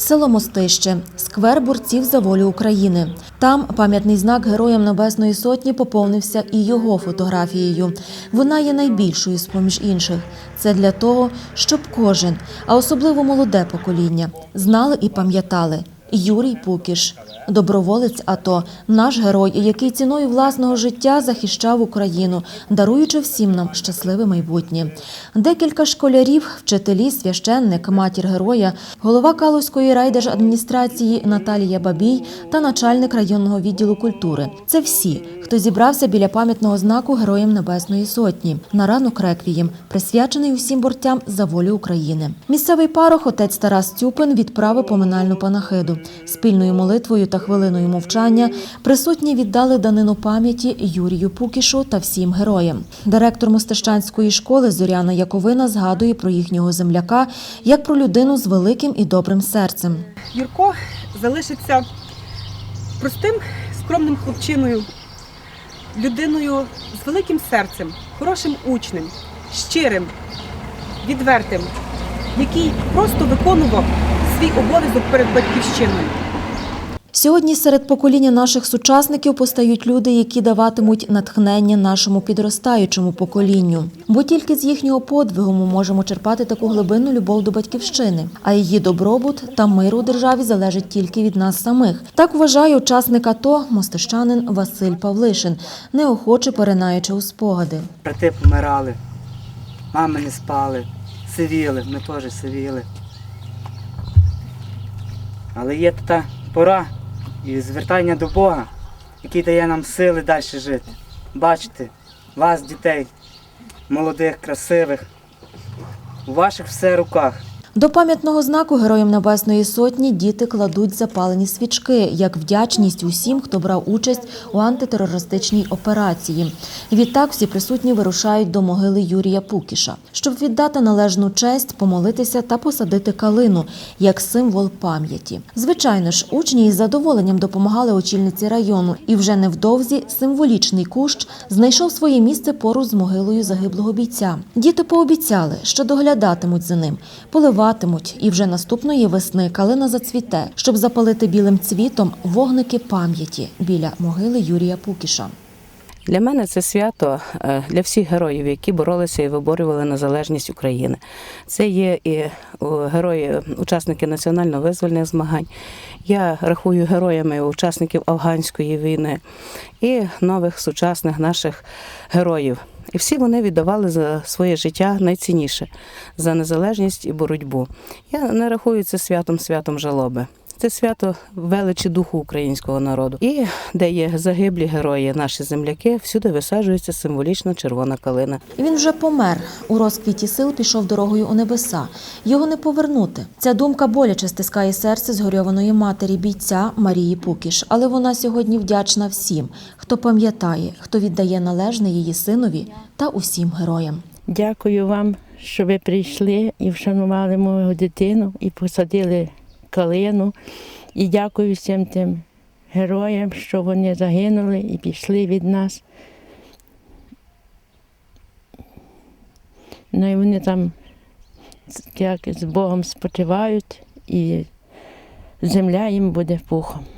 Село Мостище, сквер борців за волю України. Там пам'ятний знак Героям Небесної Сотні поповнився і його фотографією. Вона є найбільшою з поміж інших. Це для того, щоб кожен, а особливо молоде покоління, знали і пам'ятали. Юрій Пукіш, доброволець АТО, наш герой, який ціною власного життя захищав Україну, даруючи всім нам щасливе майбутнє. Декілька школярів, вчителі, священник, матір героя, голова Калузької райдержадміністрації Наталія Бабій та начальник районного відділу культури. Це всі, хто зібрався біля пам'ятного знаку Героям Небесної Сотні на ранок реквієм, присвячений усім борцям за волю України. Місцевий парох отець Тарас Цюпин відправив поминальну панахиду. Спільною молитвою та хвилиною мовчання присутні віддали данину пам'яті Юрію Пукішу та всім героям. Директор Мостищанської школи Зоряна Яковина згадує про їхнього земляка як про людину з великим і добрим серцем. Юрко залишиться простим, скромним хлопчиною, людиною з великим серцем, хорошим учнем, щирим, відвертим, який просто виконував свій обов'язок перед батьківщиною. Сьогодні серед покоління наших сучасників постають люди, які даватимуть натхнення нашому підростаючому поколінню. Бо тільки з їхнього подвигу ми можемо черпати таку глибинну любов до батьківщини, а її добробут та мир у державі залежить тільки від нас самих. Так вважає учасник АТО мостищанин Василь Павлишин, неохоче поринаючи у спогади. Брати помирали, мами не спали, сивіли, ми теж сивіли. Але є та пора і звертання до Бога, який дає нам сили далі жити. Бачите, вас, дітей, молодих, красивих, у ваших все руках. До пам'ятного знаку Героям Небесної Сотні діти кладуть запалені свічки як вдячність усім, хто брав участь у антитерористичній операції. Відтак всі присутні вирушають до могили Юрія Пукіша, щоб віддати належну честь, помолитися та посадити калину як символ пам'яті. Звичайно ж, учні із задоволенням допомагали очільниці району, і вже невдовзі символічний кущ знайшов своє місце поруч з могилою загиблого бійця. Діти пообіцяли, що доглядатимуть за ним, поливатимуть, і вже наступної весни калина зацвіте, щоб запалити білим цвітом вогники пам'яті біля могили Юрія Пукіша. Для мене це свято е, для всіх героїв, які боролися і виборювали незалежність України. Це є і герої, учасники національно-визвольних змагань. Я рахую героями учасників афганської війни і нових сучасних наших героїв. І всі вони віддавали за своє життя найцінніше за незалежність і боротьбу. Я не рахую це святом святом жалоби. Це свято величі духу українського народу. І де є загиблі герої, наші земляки, всюди висаджується символічна червона калина. Він вже помер. У розквіті сил пішов дорогою у небеса. Його не повернути. Ця думка боляче стискає серце згорьованої матері бійця Марії Пукіш. Але вона сьогодні вдячна всім, хто пам'ятає, хто віддає належне її синові та усім героям. Дякую вам, що ви прийшли і вшанували мою дитину і посадили калину. І дякую всім тим героям, що вони загинули і пішли від нас. Ну і вони там як з Богом спочивають, і земля їм буде пухом.